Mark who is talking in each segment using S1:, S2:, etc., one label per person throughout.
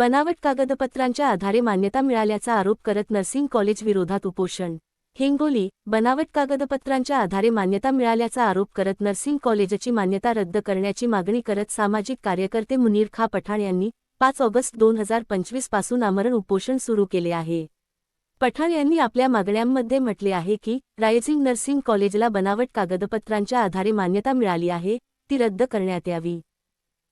S1: बनावट कागदपत्रांच्या आधारे मान्यता मिळाल्याचा आरोप करत नर्सिंग कॉलेज विरोधात उपोषण. हिंगोली बनावट कागदपत्रांच्या आधारे मान्यता मिळाल्याचा आरोप करत नर्सिंग कॉलेजची मान्यता रद्द करण्याची मागणी करत सामाजिक कार्यकर्ते मुनीर खा पठाण यांनी पाच ऑगस्ट दोन हजार पंचवीसपासून आमरण उपोषण सुरू केले आहे. पठाण यांनी आपल्या मागण्यांमध्ये म्हटले आहे की रायझिंग नर्सिंग कॉलेजला बनावट कागदपत्रांच्या आधारे मान्यता मिळाली आहे ती रद्द करण्यात यावी.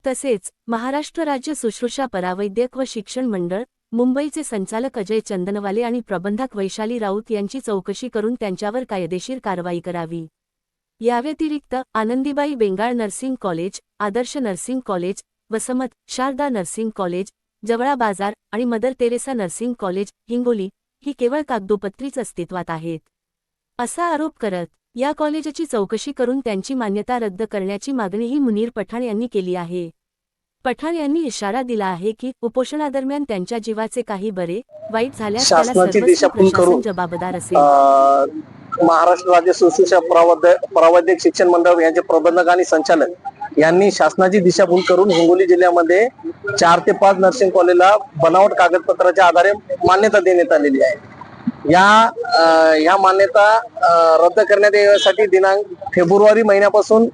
S1: तसेच महाराष्ट्र राज्य शुश्रूषा परावैद्यक व शिक्षण मंडळ मुंबईचे संचालक अजय चंदनवाले आणि प्रबंधक वैशाली राऊत यांची चौकशी करून त्यांच्यावर कायदेशीर कारवाई करावी. याव्यतिरिक्त Anandibai Bengal nursing college Adarsh nursing college Vasmat Sharada nursing college Jawala Bazar आणि mother Teresa nursing college Hingoli ही केवळ कागदोपत्रीच अस्तित्वात आहेत. असा आरोप करत या कॉलेजची चौकशी करून त्यांची मान्यता रद्द करण्याची मागणीही मुनीर पठाण यांनी केली आहे. पठाण यांनी इशारा दिला आहे की उपोषणादरम्यान त्यांच्या जीवाचे काही बरे वाईट झाल्यास त्याला जबाबदार असेल.
S2: महाराष्ट्र राज्य परावैद्य परावैद्यक शिक्षण मंडळ यांचे प्रबंधक आणि संचालक यांनी शासनाची दिशाभूल करून हिंगोली जिल्ह्यामध्ये चार ते पाच नर्सिंग कॉलेजला बनावट कागदपत्राच्या आधारे मान्यता देण्यात आलेली आहे. या या मान्यता रद्द करण्यात यासाठी दिनांक फेब्रुवारी महिन्यापासून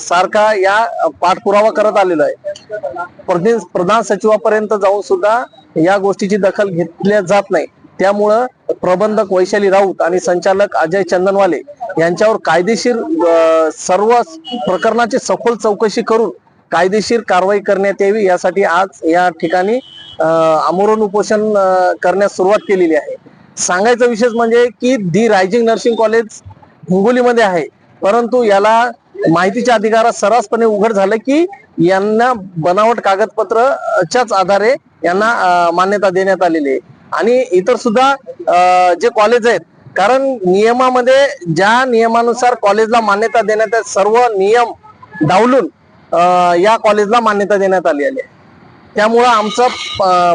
S2: सारखा या पाठपुरावा करत आलेला आहे. प्रदेश प्रधान सचिवापर्यंत जाऊन सुद्धा या गोष्टीची दखल घेतल्या जात नाही. त्यामुळं प्रबंधक वैशाली राऊत आणि संचालक अजय चंदनवाले यांच्यावर कायदेशीर सर्व प्रकरणाची सखोल चौकशी करून कायदेशीर कारवाई करण्यात यावी यासाठी आज या ठिकाणी आमरण उपोषण करण्यास सुरुवात केलेली आहे. सांगायचा विशेष म्हणजे की दी रायझिंग नर्सिंग कॉलेज हिंगोलीमध्ये आहे. परंतु याला माहितीच्या अधिकारात सर्रासपणे उघड झालं की यांना बनावट कागदपत्रच्याच आधारे यांना मान्यता देण्यात आलेली आहे. आणि इतर सुद्धा जे कॉलेज आहेत कारण नियमामध्ये ज्या नियमानुसार कॉलेजला मान्यता देण्यात सर्व नियम डावलून या कॉलेजला मान्यता देण्यात आली आहे. त्यामुळं आमचं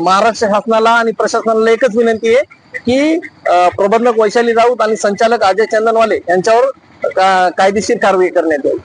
S2: महाराष्ट्र शासनाला आणि प्रशासनाला एकच विनंती आहे की प्रबंधक वैशाली राऊत आणि संचालक अजय चंदनवाले यांच्यावर कायदेशीर कारवाई करण्यात येईल